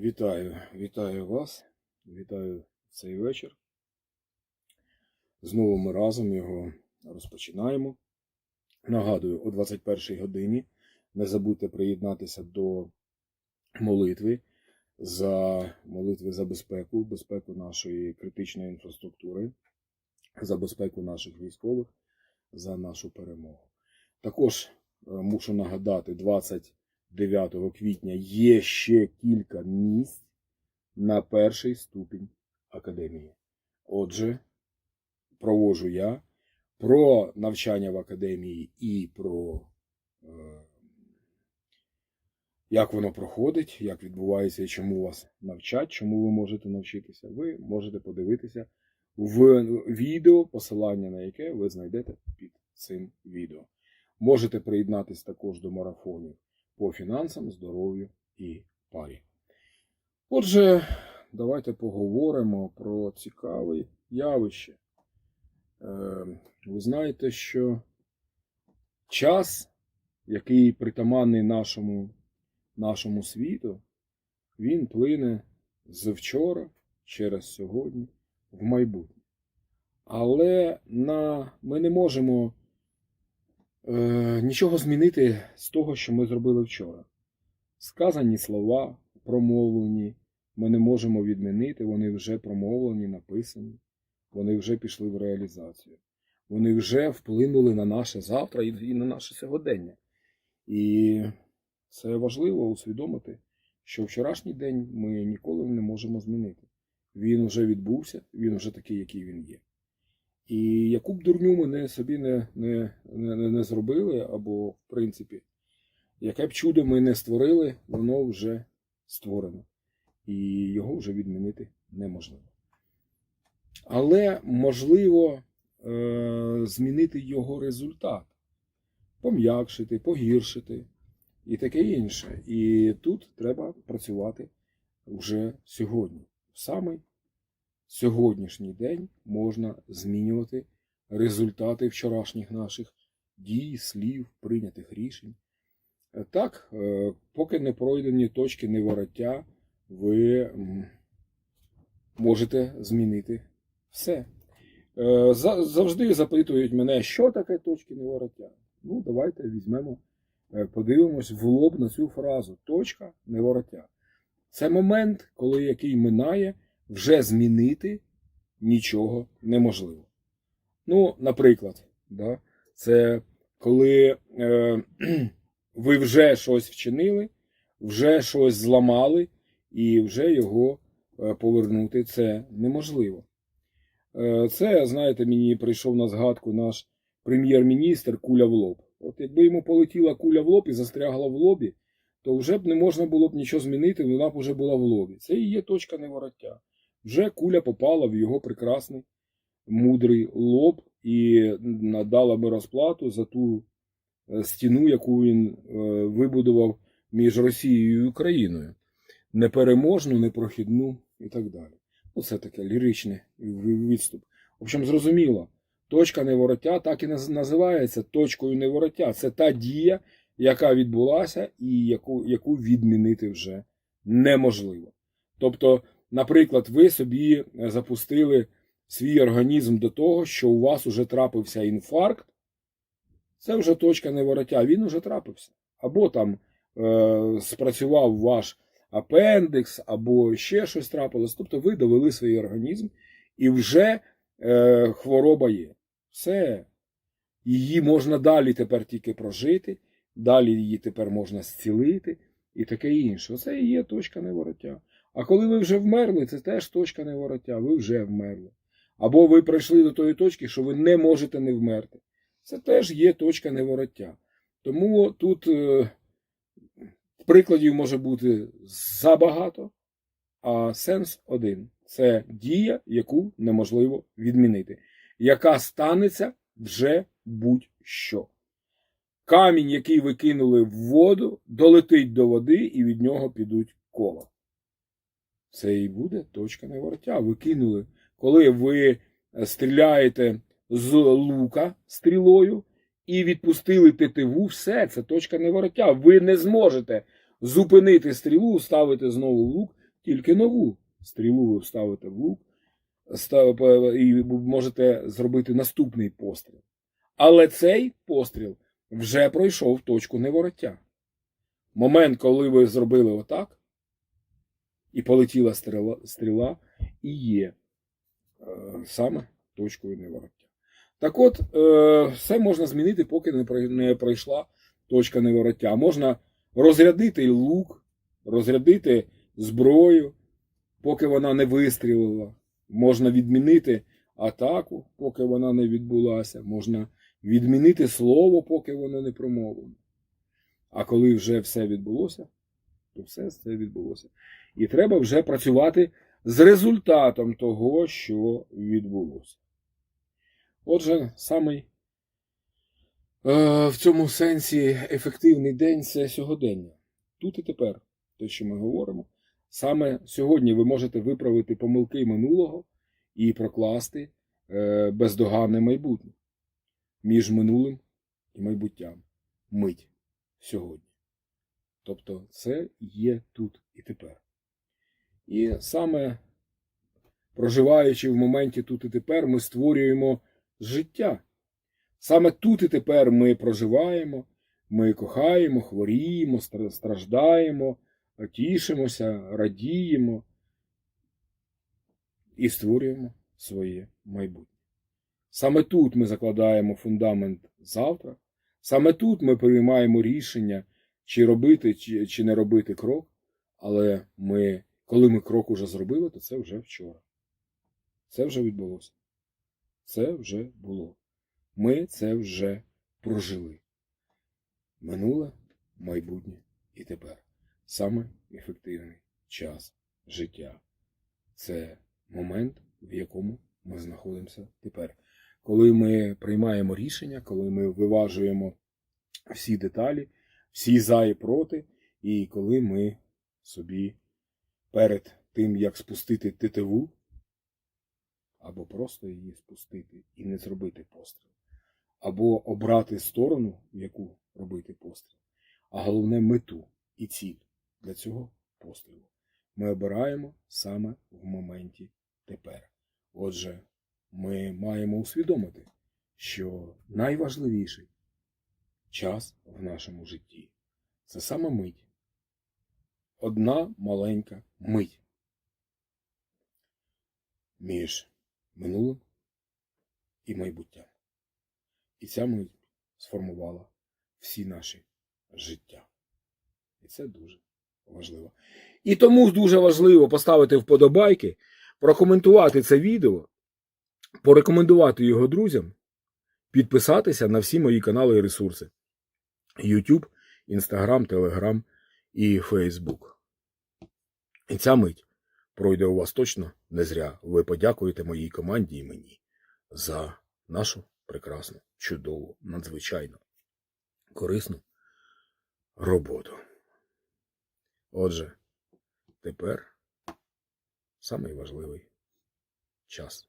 Вітаю, вітаю вас, вітаю цей вечір. Знову ми разом його розпочинаємо. Нагадую, о 21 годині не забудьте приєднатися до молитви за молитви за безпеку, безпеку нашої критичної інфраструктури, за безпеку наших військових, за нашу перемогу. Також е, мушу нагадати, 29 квітня є ще кілька місць на перший ступінь академії. Отже, проводжу я про навчання в академії і про е, як воно проходить, як відбувається і чому вас навчать, чому ви можете навчитися. Ви можете подивитися в відео, посилання на яке ви знайдете під цим відео. Можете приєднатися також до марафонів по фінансам, здоров'ю і парі. Отже, давайте поговоримо про цікаве явище. Е, Ви знаєте, що час, який притаманний нашому, нашому світу, він плине з вчора через сьогодні в майбутнє. Але на, ми не можемо нічого змінити з того, що ми зробили вчора. Сказані слова, промовлені, ми не можемо відмінити, вони вже промовлені, написані, вони вже пішли в реалізацію. Вони вже вплинули на наше завтра і і на наше сьогодення. І це важливо усвідомити, що вчорашній день ми ніколи не можемо змінити. Він вже відбувся, він вже такий, який він є. І яку б дурню ми не, собі не, не, не, не зробили, або, в принципі, яке б чудо ми не створили, воно вже створено. І його вже відмінити неможливо. Але можливо е- змінити його результат, пом'якшити, погіршити і таке інше. І тут треба працювати вже сьогодні. В самий сьогоднішній день можна змінювати результати вчорашніх наших дій, слів, прийнятих рішень. Е, Так, е, поки не пройдені точки невороття, ви можете змінити все. Е, Завжди запитують мене, що таке точки невороття. Ну, давайте візьмемо, подивимось в лоб на цю фразу. Точка невороття. Це момент, коли який минає, вже змінити нічого неможливо. Ну, наприклад, да, це коли е, ви вже щось вчинили, вже щось зламали, і вже його е, повернути це неможливо. Е, Це, знаєте, мені прийшов на згадку наш прем'єр-міністр куля в лоб. От якби йому полетіла куля в лоб і застрягла в лобі, то вже б не можна було б нічого змінити, вона б вже була в лобі. Це і є точка невороття. Вже куля попала в його прекрасний мудрий лоб і надала би розплату за ту е, стіну, яку він е, вибудував між Росією і Україною. Непереможну, непрохідну і так далі. Ну, це таке ліричний відступ. В общем, зрозуміло, точка невороття так і називається точкою невороття. Це та дія, яка відбулася і яку, яку відмінити вже неможливо. Тобто, наприклад, ви собі е, запустили свій організм до того, що у вас уже трапився інфаркт, це вже точка невороття, він уже трапився. Або там е, спрацював ваш апендикс, або ще щось трапилось. Тобто ви довели свій організм і вже е, хвороба є. Все. Її можна далі тепер тільки прожити, далі її тепер можна зцілити і таке інше. Це і є точка невороття. А коли ви вже вмерли, це теж точка невороття. Ви вже вмерли. Або ви прийшли до тої точки, що ви не можете не вмерти. Це теж є точка невороття. Тому тут е, прикладів може бути забагато, а сенс один це дія, яку неможливо відмінити, яка станеться вже будь-що. Камінь, який ви кинули в воду, долетить до води і від нього підуть кола. Це і буде точка невороття. Ви кинули. Коли ви е, стріляєте з лука стрілою і відпустили тетиву, все, це точка невороття. Ви не зможете зупинити стрілу, ставити знову лук, тільки нову стрілу ви вставите в лук, і можете зробити наступний постріл. Але цей постріл вже пройшов точку невороття. Момент, коли ви зробили отак, і полетіла стріла, стріла і є е, саме точкою невороття. Так от, е, все можна змінити, поки не, не пройшла точка невороття. Можна розрядити лук, розрядити зброю, поки вона не вистрілила. Можна відмінити атаку, поки вона не відбулася. Можна відмінити слово, поки воно не промовлено. А коли вже все відбулося, то все це відбулося. І треба вже працювати з результатом того, що відбулося. Отже, самий е, в цьому сенсі ефективний день це сьогодення. Тут і тепер, те, що ми говоримо. Саме сьогодні ви можете виправити помилки минулого і прокласти е, бездоганне майбутнє між минулим і майбуттям. Мить сьогодні. Тобто це є тут і тепер. І саме проживаючи в моменті тут і тепер, ми створюємо життя. Саме тут і тепер ми проживаємо, ми кохаємо, хворіємо, страждаємо, тішимося, радіємо і створюємо своє майбутнє. Саме тут ми закладаємо фундамент завтра, саме тут ми приймаємо рішення, чи робити, чи, не робити крок, але ми, коли ми крок уже зробили, то це вже вчора. Це вже відбулося. Це вже було. Ми це вже прожили. Минуле, майбутнє і тепер. Саме ефективний час життя. Це момент, в якому ми знаходимося тепер. Коли ми приймаємо рішення, коли ми виважуємо всі деталі, всі за і проти, і коли ми собі перед тим, як спустити тетиву, або просто її спустити і не зробити постріл, або обрати сторону, в яку робити постріл, а головне мету і ціль для цього пострілу. Ми обираємо саме в моменті тепер. Отже, ми маємо усвідомити, що найважливіший час в нашому житті це саме мить. Одна маленька мить між минулим і майбуттям. І ця мить сформувала всі наші життя. І це дуже важливо. І тому дуже важливо поставити вподобайки, прокоментувати це відео, порекомендувати його друзям, підписатися на всі мої канали і ресурси: YouTube, Instagram, Telegram і Facebook. І ця мить пройде у вас точно не зря. Ви подякуєте моїй команді і мені за нашу прекрасну, чудову, надзвичайно корисну роботу. Отже, тепер самий важливий час